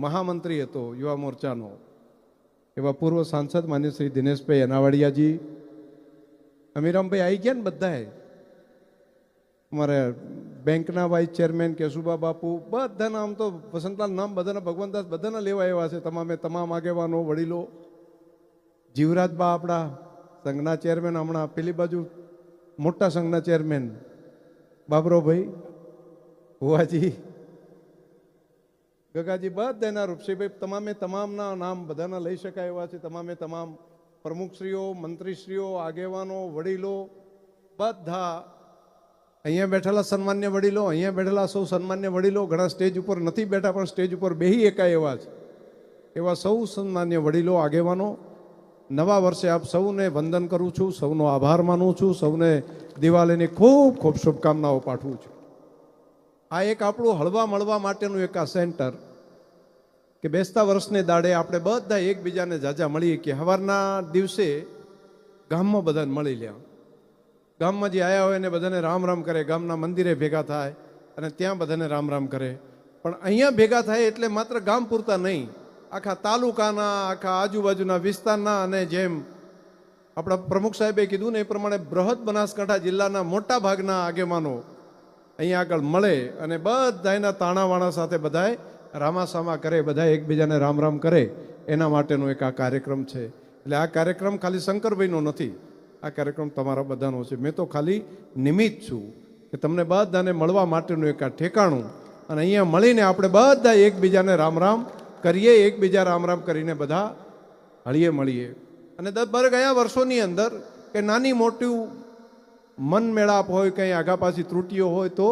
મહામંત્રી હતો, યુવા મોરચાનો. એવા પૂર્વ સાંસદ માન્ય શ્રી દિનેશભાઈ અનાવાડિયાજી અમીરામભાઈ આવી ગયા ને બધાએ. અમારે બેંકના વાઇસ ચેરમેન કેશુબા બાપુ, બધાના આમ તો વસંતલાલ નામ બધાના ભગવંતદાસ બધાના લેવા આવ્યા છે, તમામે તમામ આગેવાનો, વડીલો. જીવરાજબા આપણા સંઘના ચેરમેન, હમણાં પેલી બાજુ મોટા સંઘના ચેરમેન. બાબરોભાઈ ભુવાજી ગગાજી બધાના રૂપસીભાઈ તમામે તમામના નામ બધાના લઈ શકાય એવા છે. તમામે તમામ પ્રમુખશ્રીઓ, મંત્રીશ્રીઓ, આગેવાનો, વડીલો, બધા અહીંયા બેઠેલા સન્માન્ય વડીલો, અહીંયા બેઠેલા સૌ સન્માન્ય વડીલો ઘણા સ્ટેજ ઉપર નથી બેઠા, પણ સ્ટેજ ઉપર બેહી એકાય એવા છે. એવા સૌ સન્માન્ય વડીલો, આગેવાનો, નવા વર્ષે આપ સૌને વંદન કરું છું, સૌનો આભાર માનું છું, સૌને દિવાળીની ખૂબ ખૂબ શુભકામનાઓ પાઠવું છું. આ એક આપણું હળવા મળવા માટેનું એક આ સેન્ટર કે બેસતા વર્ષને દાડે આપણે બધા એકબીજાને જાજા મળીએ કે સવારના દિવસે ગામમાં બધાને મળી લ્યા. ગામમાં જે આવ્યા હોય એને બધાને રામ રામ કરે, ગામના મંદિરે ભેગા થાય અને ત્યાં બધાને રામ રામ કરે. પણ અહીંયા ભેગા થાય એટલે માત્ર ગામ પૂરતા નહીં. આખા તાલુકાના, આખા આજુબાજુના વિસ્તારના અને જેમ આપણા પ્રમુખ સાહેબે કીધું ને એ પ્રમાણે બૃહદ બનાસકાંઠા જિલ્લાના મોટા ભાગના આગેવાનો અહીંયા આગળ મળે અને બધા એના તાણાવાણા સાથે બધાએ રામાસામા કરે બધા એકબીજાને રામ રામ કરે, એના માટેનો એક આ કાર્યક્રમ છે. એટલે આ કાર્યક્રમ ખાલી શંકરભાઈનો નથી. આ કાર્યક્રમ તમારા બધાનો છે. મેં તો ખાલી નિમિત્ત છું કે તમને બધાને મળવા માટેનું એક આ ઠેકાણું અને અહીંયા મળીને આપણે બધા એકબીજાને રામ રામ કરીએ, એકબીજા રામ રામ કરીને બધા હળીએ મળીએ. અને દર ગયા વર્ષોની અંદર કે નાની મોટી મન મેળાપ હોય, કંઈ આગા પાછી ત્રુટીઓ હોય તો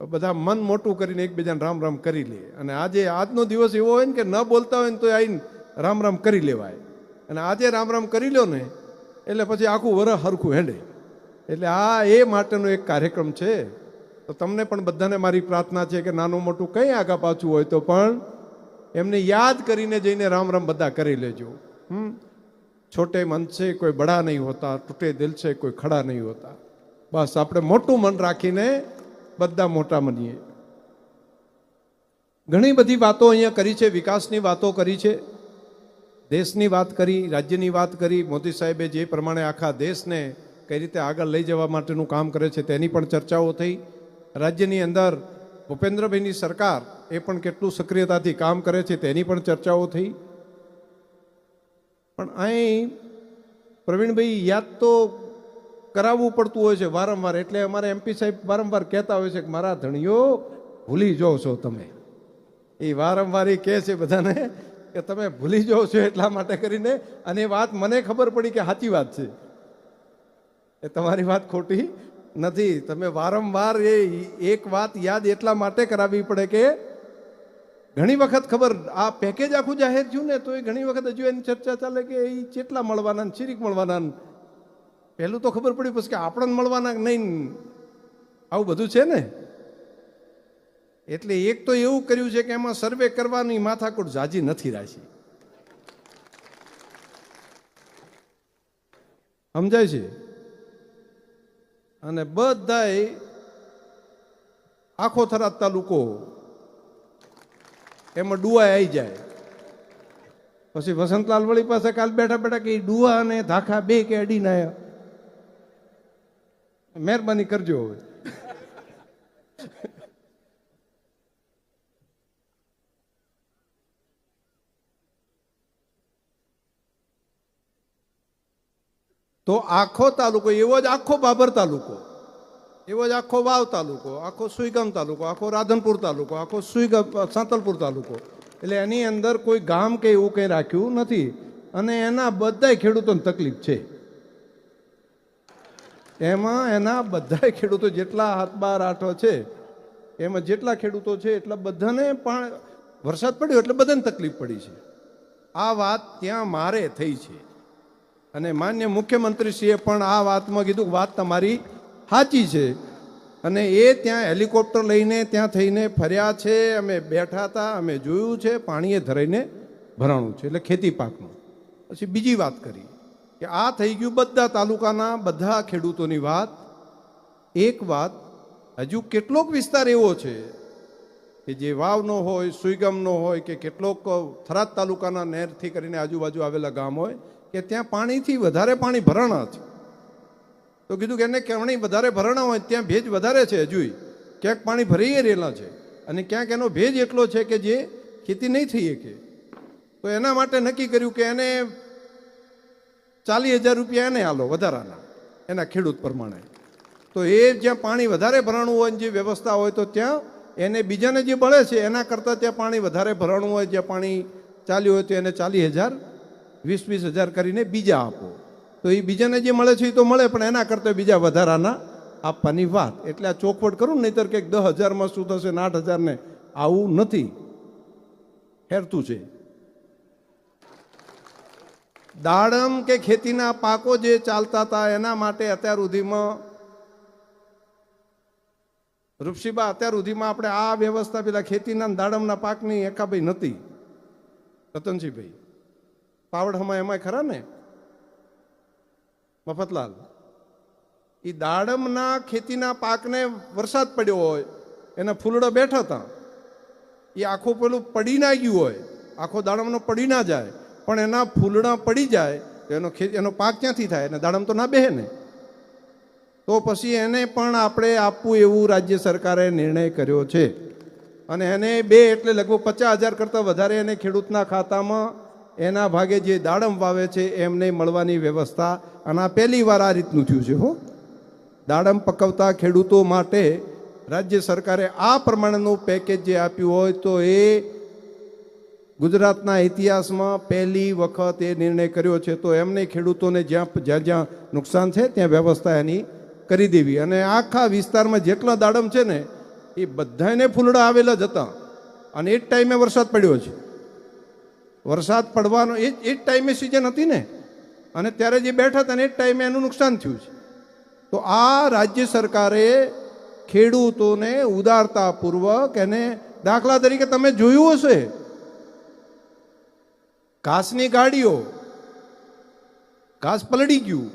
બધા મન મોટું કરીને એકબીજાને રામ રામ કરી લે. અને આજે આજનો દિવસ એવો હોય ને કે ન બોલતા હોય ને તો આવીને રામ રામ કરી લેવાય. અને આજે રામ રામ કરી લ્યો ને, એટલે પછી આખું વરસ હરખું હેડે. એટલે આ એ માટેનો એક કાર્યક્રમ છે. તો તમને પણ બધાને મારી પ્રાર્થના છે કે નાનું મોટું કંઈ આગા પાછું હોય તો પણ એમને યાદ કરીને જઈને રામ રામ બધા કરી લેજો. હમ? છોટે મન છે, કોઈ બડા નહીં હોતા, તૂટે દિલ છે, કોઈ ખડા નહીં હોતા. બસ આપણે મોટું મન રાખીને બધા મોટા મનીએ ઘણી બધી વાતો અહીંયા કરી છે, વિકાસની વાતો કરી છે. દેશની વાત કરી, રાજ્યની વાત કરી. મોદી સાહેબે જે પ્રમાણે આખા દેશને કઈ રીતે આગળ લઈ જવા માટેનું કામ કરે છે, તેની પણ ચર્ચાઓ થઈ. રાજ્યની અંદર ભૂપેન્દ્રભાઈની સરકાર એ પણ કેટલું સક્રિયતાથી કામ કરે છે, તેની પણ ચર્ચાઓ થઈ. પણ અહીં પ્રવીણભાઈ યાદ તો કરાવવું પડતું હોય છે વારંવાર. એટલે અમારે એમપી સાહેબ વારંવાર કહેતા હોય છે કે, મારા ધણીઓ, ભૂલી જાઓ છો તમે. એ વારંવાર એ કહે છે બધાને કે, તમે ભૂલી જાઓ છો એટલા માટે કરીને. અને એ વાત મને ખબર પડી કે સાચી વાત છે. એ તમારી વાત ખોટી નથી. તમે વારંવાર એ એક વાત યાદ એટલા માટે કરાવવી પડે કે ઘણી વખત ખબર, આ પેકેજ આખું જાહેર થયું ને, તો એ ઘણી વખત હજુ એની ચર્ચા ચાલે કે એ ચેટલા મળવાના ને ચીરીક મળવાના પહેલું તો ખબર પડી પછી કે આપણને મળવાના નહીં? આવું બધું છે ને? એટલે એક તો એવું કર્યું છે કે એમાં સર્વે કરવાની માથાકૂટ જાજી નથી રાખી. સમજાય છે? અને બધાય આખો થરાદ તાલુકો એમાં ડુઆ આવી જાય. પછી વસંતલાલ વળી પાસે કાલ બેઠા બેઠા કે ડુઆ અને ધાખા બે કે અડી ના મહેરબાની કરજો હવે. તો આખો તાલુકો એવો જ આખો બાબર તાલુકો. એવો જ આખો વાવ તાલુકો, આખો સુઈગામ તાલુકો, આખો રાધનપુર તાલુકો, આખો સુઈગામ સાંતલપુર તાલુકો. એટલે એની અંદર કોઈ ગામ કે એવું કંઈ રાખ્યું નથી. અને એના બધાય ખેડૂતોને તકલીફ છે. એમાં એના બધાય ખેડૂતો જેટલા હાથ બાર આઠો છે, એમાં જેટલા ખેડૂતો છે એટલા બધાને પણ વરસાદ પડ્યો એટલે બધાને તકલીફ પડી છે. આ વાત ત્યાં મારે થઈ છે. અને માન્ય મુખ્યમંત્રીશ્રીએ પણ આ વાતમાં કીધું વાત તમારી સાચી છે. અને એ ત્યાં હેલિકોપ્ટર લઈને ત્યાં થઈને ફર્યા છે, અમે બેઠા હતા, અમે જોયું છે, પાણીએ ધરાઈને ભરાણું છે, એટલે ખેતી પાકનું. પછી બીજી વાત કરી કે આ થઈ ગયું બધા તાલુકાના બધા ખેડૂતોની વાત. એક વાત, હજુ કેટલોક વિસ્તાર એવો છે કે જે વાવનો હોય, સુઈગમનો હોય, કે કેટલોક થરાદ તાલુકાના નહેરથી કરીને આજુબાજુ આવેલા ગામ હોય, કે ત્યાં પાણીથી વધારે પાણી ભરાણા છે. તો કીધું કે એને કેવણી વધારે ભરણા હોય, ત્યાં ભેજ વધારે છે હજુય. ક્યાંક પાણી ભરાઈ રહેલા છે અને ક્યાંક એનો ભેજ એટલો છે કે જે ખેતી નહીં થઈ શકે. તો એના માટે નક્કી કર્યું કે એને ચાલીસ હજાર રૂપિયા એને આલો વધારાના, એના ખેડૂત પ્રમાણે. તો એ જ્યાં પાણી વધારે ભરાણું હોય જે વ્યવસ્થા હોય તો ત્યાં એને બીજાને જે બળે છે એના કરતાં ત્યાં પાણી વધારે ભરાણું હોય, જ્યાં પાણી ચાલ્યું હોય તો એને ચાલીસ હજાર, વીસ વીસ હજાર કરીને બીજા આપો. તો એ બીજાને જે મળે છે એ તો મળે, પણ એના કરતાં બીજા વધારાના આપવાની વાત. એટલે આ ચોખવટ કરું નહીતર કંઈક દસ હજારમાં શું થશે ને આઠ હજારને આવું નથી. હેરતું છે. દાડમ કે ખેતીના પાકો જે ચાલતા હતા, એના માટે અત્યાર સુધીમાં રૂપસીબા અત્યાર સુધીમાં આપણે આ વ્યવસ્થા પેલા ખેતીના દાડમના પાકની એકાભાઈ નથી. રતનજીભાઈ પાવડમાં એમાં ખરા ને? મફતલાલ એ દાડમના ખેતીના પાકને વરસાદ પડ્યો હોય, એના ફૂલડા બેઠા હતા. એ આખું પેલું પડી ના ગયું હોય, આખો દાડમનો પડી ના જાય, પણ એના ફૂલડા પડી જાય એનો ખે, એનો પાક ક્યાંથી થાય? અને દાડમ તો ના બેહે ને. તો પછી એને પણ આપણે આપવું એવું રાજ્ય સરકારે નિર્ણય કર્યો છે. અને એને બે એટલે લગભગ પચાસ હજાર કરતાં વધારે એને ખેડૂતના ખાતામાં એના ભાગે જે દાડમ વાવે છે એમને મળવાની વ્યવસ્થા. અને આ પહેલી વાર આ રીતનું થયું છે, હો. દાડમ પકવતા ખેડૂતો માટે રાજ્ય સરકારે આ પ્રમાણેનું પેકેજ જે આપ્યું હોય તો એ ગુજરાતના ઇતિહાસમાં પહેલી વખત એ નિર્ણય કર્યો છે. તો એમને ખેડૂતોને જ્યાં જ્યાં જ્યાં નુકસાન છે ત્યાં વ્યવસ્થા એની કરી દેવી. અને આખા વિસ્તારમાં જેટલા દાડમ છે ને, એ બધાને ફૂલડા આવેલા જ હતા. અને એ જ ટાઈમે વરસાદ પડ્યો છે. વરસાદ પડવાનો એ જ એ જ ટાઈમે સિઝન હતી ને. અને ત્યારે જે બેઠા હતા ને, એ જ ટાઈમે એનું નુકસાન થયું છે. તો આ રાજ્ય સરકારે ખેડૂતોને ઉદારતાપૂર્વક એને દાખલા તરીકે તમે જોયું હશે. ઘાસની ગાડીઓ, ઘાસ પલળી ગયું.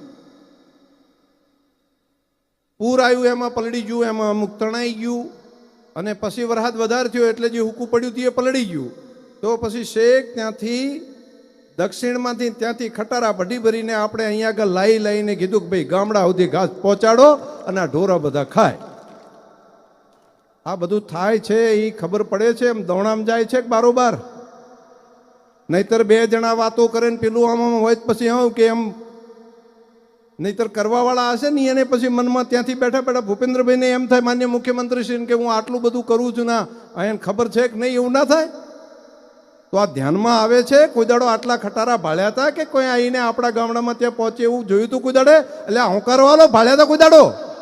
પૂર આવ્યું, એમાં પલળી ગયું, એમાં અમુક તણાઈ ગયું. અને પછી વરસાદ વધારે થયો એટલે જે હુકું પડ્યું હતું એ પલળી ગયું. તો પછી શેખ ત્યાંથી, દક્ષિણમાંથી ત્યાંથી ખટારા ભઢી ભરીને આપણે અહીંયા આગળ લાઈ લાઈને કીધું કે ભાઈ ગામડા સુધી ઘાસ પહોંચાડો અને આ ઢોરા બધા ખાય. આ બધું થાય છે એ ખબર પડે છે, એમ દોણામ જાય છે બારોબાર. નહીતર બે જણા વાતો કરે ને પેલું આમ આમ હોય પછી આવું કે એમ, નહીતર કરવાવાળા હશે ને એને પછી મનમાં ત્યાંથી બેઠા બેઠા ભૂપેન્દ્રભાઈને એમ થાય માન્ય મુખ્યમંત્રીશ્રીને કે હું આટલું બધું કરું છું ના એને ખબર છે કે નહીં, એવું ના થાય? તો આ ધ્યાનમાં આવે છે કુદડો આટલા ખટારા ભાળ્યા હતા કે કોઈ આવીને આપણા ગામડામાં ત્યાં પહોંચે એવું જોયું હતું કુદાડે એટલે હું કરવાલો ભાળ્યા હતા કુદાડો દાડો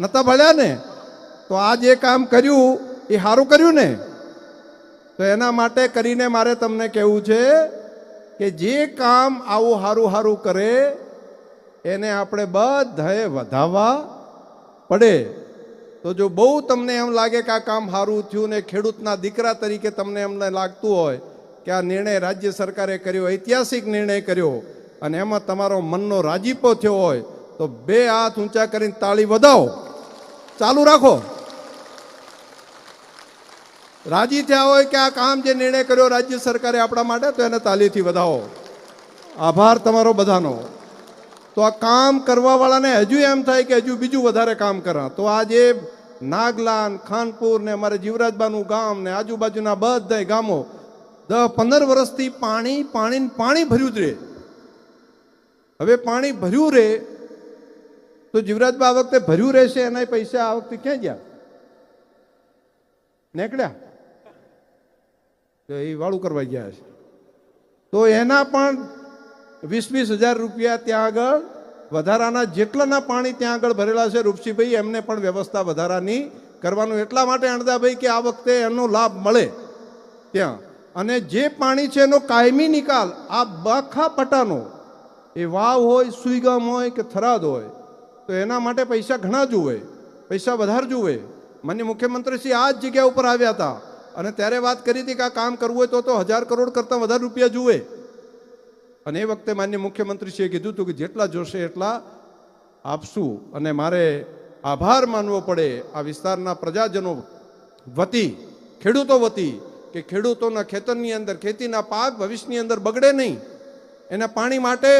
નતા ભાળ્યા ને? તો આ જે કામ કર્યું, એ સારું કર્યું ને? તો એના માટે કરીને મારે તમને કહેવું છે કે જે કામ આવું સારું સારું કરે, એને આપણે બધાએ વધાવવા પડે. તો જો બહુ તમને એમ લાગે કે આ કામ સારું થયું ને ખેડૂતના દીકરા તરીકે તમને એમને લાગતું હોય કે આ નિર્ણય રાજ્ય સરકારે કર્યો, ઐતિહાસિક નિર્ણય કર્યો અને એમાં તમારો મનનો રાજીપો થયો હોય, તો બે હાથ ઊંચા કરીને તાળી વધાવો. ચાલુ રાખો. રાજી થયા હોય કે આ કામ જે નિર્ણય કર્યો રાજ્ય સરકારે આપણા માટે, તો એને તાલીથી વધાવો. આભાર તમારો બધાનો. તો આ કામ કરવાવાળાને હજુ એમ થાય કે હજુ બીજું વધારે કામ કરા. તો આ જે નાગલાન, ખાનપુર ને અમારે જીવરાજબાનું ગામ ને આજુબાજુના બધા ગામો દસ પંદર વર્ષથી પાણી પાણી પાણી ભર્યું જ રહે હવે પાણી ભર્યું રહે તો જીવરાજબા આ વખતે ભર્યું રહેશે એના પૈસા આ વખતે ક્યાં ગયા? નીકળ્યા? તો એ વાળું કરવા ગયા છે તો એના પણ વીસ વીસ હજાર રૂપિયા ત્યાં આગળ, વધારાના જેટલાના પાણી ત્યાં આગળ ભરેલા છે રૂપસીભાઈ, એમને પણ વ્યવસ્થા વધારાની કરવાનું. એટલા માટે અણદાભાઈ કે આ વખતે એનો લાભ મળે ત્યાં. અને જે પાણી છે એનો કાયમી નિકાલ, આ બાખા પટાનો, એ વાવ હોય, સુઈગામ હોય કે થરાદ હોય, તો એના માટે પૈસા ઘણા જુએ, પૈસા વધારે જુએ. માન્ય મુખ્યમંત્રીશ્રી આ જ જગ્યા ઉપર આવ્યા હતા. અને ત્યારે વાત કરી હતી કે આ કામ કરવું હોય તો તો હજાર કરોડ કરતાં વધારે રૂપિયા જુએ. અને એ વખતે માન્ય મુખ્યમંત્રીશ્રીએ કીધું હતું કે જેટલા જોશે એટલા આપશું. અને મારે આભાર માનવો પડે આ વિસ્તારના પ્રજાજનો વતી, ખેડૂતો વતી, કે ખેડૂતોના ખેતરની અંદર, ખેતીના પાક ભવિષ્યની અંદર બગડે નહીં. એના પાણી માટે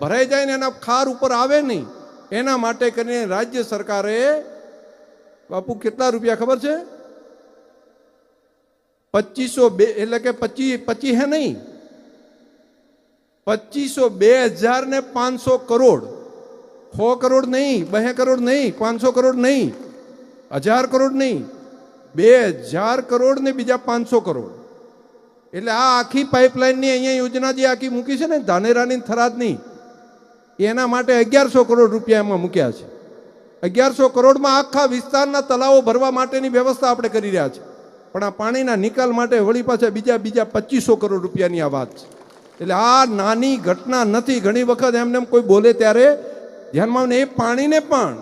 ભરાઈ જાય ને એના ખાર ઉપર આવે નહીં. એના માટે કરીને રાજ્ય સરકારે, બાપુ કેટલા રૂપિયા ખબર છે? પચીસો બે, એટલે કે પચીસ પચીસ હે નહીં? પચીસો બે હજાર ને પાંચસો કરોડ. સો કરોડ નહીં, બે કરોડ નહીં, પાંચસો કરોડ નહીં, હજાર કરોડ નહીં, બે હજાર કરોડ ને બીજા પાંચસો કરોડ. એટલે આ આખી પાઇપલાઇનની અહીંયા યોજના જે આખી મૂકી છે ને, ધાનેરાની થરાદની, એના માટે અગિયારસો કરોડ રૂપિયા એમાં મૂક્યા છે. અગિયારસો કરોડમાં આખા વિસ્તારના તલાવો ભરવા માટેની વ્યવસ્થા આપણે કરી રહ્યા છીએ પણ આ પાણીના નિકાલ માટે વળી પાછા બીજા બીજા પચીસો કરોડ રૂપિયાની આ વાત છે. એટલે આ નાની ઘટના નથી. ઘણી વખત એમને એમ કોઈ બોલે ત્યારે, ધ્યાનમાં એ પાણીને પણ.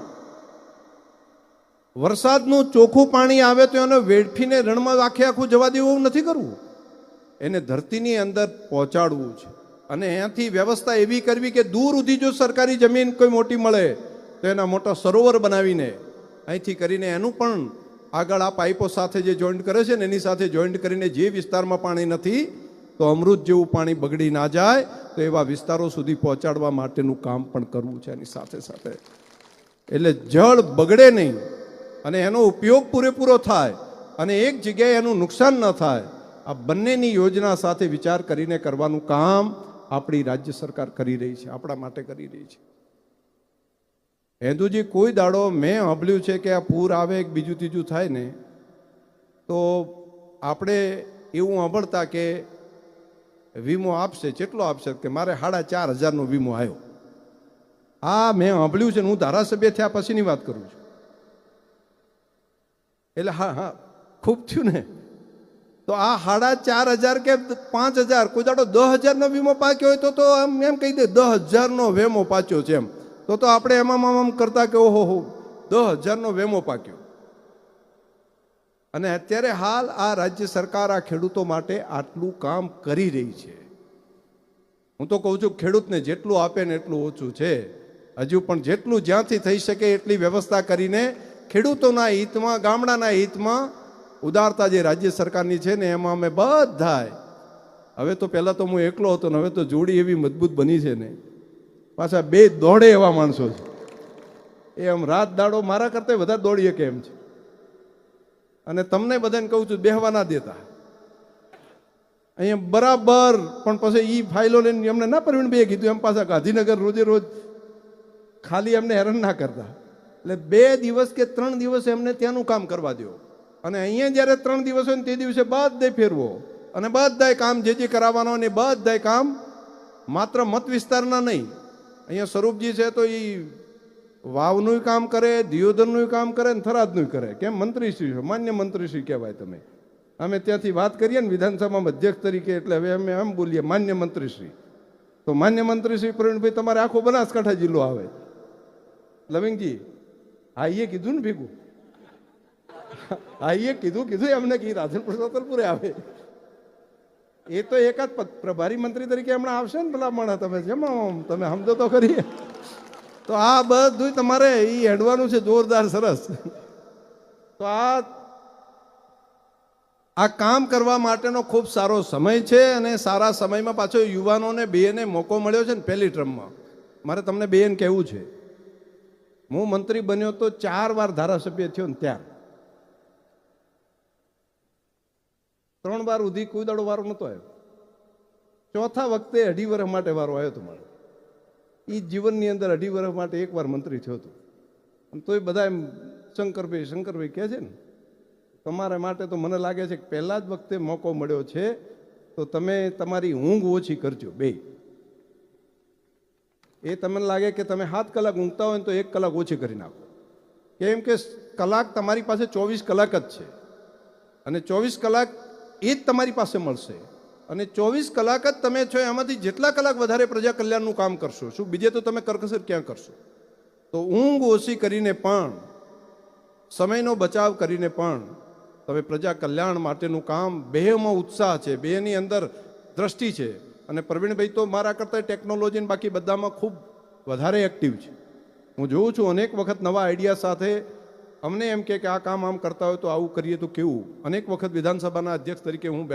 વરસાદનું ચોખ્ખું પાણી આવે તો એને વેડફીને રણમાં આખે આખું જવા દેવું એવું નથી કરવું. એને ધરતીની અંદર પહોંચાડવું છે. અને અહીંયાથી વ્યવસ્થા એવી કરવી કે દૂર સુધી જો સરકારી જમીન કોઈ મોટી મળે, તો એના મોટા સરોવર બનાવીને અહીંથી કરીને એનું પણ આગળ આ પાઇપો સાથે જે જોઈન્ટ કરે છે ને, એની સાથે જોઈન્ટ કરીને જે વિસ્તારમાં પાણી નથી તો અમૃત જેવું પાણી બગડી ના જાય તો એવા વિસ્તારો સુધી પહોંચાડવા માટેનું કામ પણ કરવું છે એની સાથે સાથે. એટલે જળ બગડે નહીં અને એનો ઉપયોગ પૂરેપૂરો થાય અને એક જગ્યાએ એનું નુકસાન ન થાય, આ બંનેની યોજના સાથે વિચાર કરીને કરવાનું કામ આપણી રાજ્ય સરકાર કરી રહી છે, આપણા માટે કરી રહી છે. હેન્દુજી, કોઈ દાડો મેં સાંભળ્યું છે કે આ પૂર આવે એક બીજું ત્રીજું થાય ને, તો આપણે એવું સાંભળતા કે વીમો આપશે, કેટલો આપશે? કે મારે સાડા ચાર હજારનો વીમો આવ્યો આ મેં સાંભળ્યું છે ને, હું ધારાસભ્ય થયા પછીની વાત કરું છું. એટલે હા હા, ખૂબ થયું ને. તો આ સાડા ચાર હજાર કે પાંચ હજાર, કોઈ દાડો દસ હજારનો વીમો પાક્યો હોય તો તો એમ એમ કહી દે, દસ હજારનો વેમો પાક્યો છે એમ. તો તો આપણે એમાં આમ કરતા કે ઓહો હો દસ હજારનો વેમો પાક્યો. અને અત્યારે હાલ આ રાજ્ય સરકાર આ ખેડૂતો માટે આટલું કામ કરી રહી છે. હું તો કહું છું, ખેડૂતને જેટલું આપે ને એટલું ઓછું છે. હજુ પણ જેટલું જ્યાંથી થઈ શકે એટલી વ્યવસ્થા કરીને ખેડૂતોના હિતમાં, ગામડાના હિતમાં ઉદારતા જે રાજ્ય સરકારની છે ને એમાં અમે બધાય હવે તો પહેલાં તો હું એકલો હતો ને હવે તો જોડી એવી મજબૂત બની છે ને. પાછા બે દોડે એવા માણસો છે. એ આમ રાત દાડો મારા કરતાં વધારે દોડીએ કેમ છે? અને તમને બધાને કહું છું, બેહવા ના દેતા. અહીંયા બરાબર, પણ પછી એ ફાઇલો લઈને એમને ના પરવીણ બે કીધું, એમ પાછા ગાંધીનગર રોજે રોજ ખાલી એમને હેરાન ના કરતા. એટલે બે દિવસ કે ત્રણ દિવસ એમને ત્યાંનું કામ કરવા દો અને અહીંયા જ્યારે ત્રણ દિવસ હોય ને તે દિવસે બધાય ફેરવો. અને બધાય કામ જે જે કરાવવાનો ને બધાય કામ માત્ર મત વિસ્તારના નહીં. અહીંયા સ્વરૂપજી છે તો એ વાવનું કામ કરે, દિયોદરનું કામ કરે ને થરાદનું કરે. કેમ? મંત્રીશ્રી છો, માન્ય મંત્રીશ્રી કહેવાય તમે. અમે ત્યાંથી વાત કરીએ ને વિધાનસભામાં અધ્યક્ષ તરીકે, એટલે હવે અમે એમ બોલીએ, માન્ય મંત્રીશ્રી. તો માન્ય મંત્રીશ્રી પ્રવીણભાઈ, તમારે આખો બનાસકાંઠા જિલ્લો આવે. લવિંગજી હા એ કીધું ને ભેગું? હા એ કીધું કીધું, એમને કે રાધનપુર સોતલપુરે આવે. એ તો એકાદ પ્રભારી મંત્રી તરીકે હમણાં આવશે ને પેલા મણા તમે જેમ તમે સમજો તો ખરી. તો આ બધું તમારે એ હેડવાનું છે, જોરદાર, સરસ. તો આ આ કામ કરવા માટેનો ખૂબ સારો સમય છે અને સારા સમયમાં પાછો યુવાનોને બેને મોકો મળ્યો છે ને પહેલી ટ્રમમાં. મારે તમને બેન કહેવું છે, હું મંત્રી બન્યો તો ચાર વાર ધારાસભ્ય થયો ને ત્યાર. ત્રણ વાર સુધી કોઈ વારો નહોતો આવ્યો. ચોથા વખતે અઢી વર્ષ માટે વારો આવ્યો તમારો મારો. એ જીવનની અંદર અઢી વર્ષ માટે એકવાર મંત્રી થયો હતો. અને તોય બધા એમ શંકરભાઈ શંકરભાઈ કહે છે ને, તમારા માટે તો મને લાગે છે કે પહેલાં જ વખતે મોકો મળ્યો છે, તો તમે તમારી ઊંઘ ઓછી કરજો, બે. એ તમને લાગે કે તમે સાત કલાક ઊંઘતા હોય તો એક કલાક ઓછી કરી નાખો. કેમ કે કલાક તમારી પાસે ચોવીસ કલાક જ છે. અને ચોવીસ કલાક એ જ તમારી પાસે મળશે. અને ચોવીસ કલાક જ તમે છો, એમાંથી જેટલા કલાક વધારે પ્રજા કલ્યાણનું કામ કરશો. શું, બીજે તો તમે કરકસર ક્યાં કરશો? તો ઊંઘ ઓછી કરીને પણ, સમયનો બચાવ કરીને પણ, તમે પ્રજા કલ્યાણ માટેનું કામ બેમાં ઉત્સાહ છે, બેની અંદર દ્રષ્ટિ છે. અને પ્રવીણભાઈ તો મારા કરતાં ટેકનોલોજી બાકી બધામાં ખૂબ વધારે એક્ટિવ છે. હું જોઉં છું, અનેક વખત નવા આઈડિયા સાથે અમને એમ કે કે આ કામ આમ કરતા હોય તો આવું કરીએ તો કેવું? અનેક વખત વિધાનસભાના અધ્યક્ષ તરીકે હું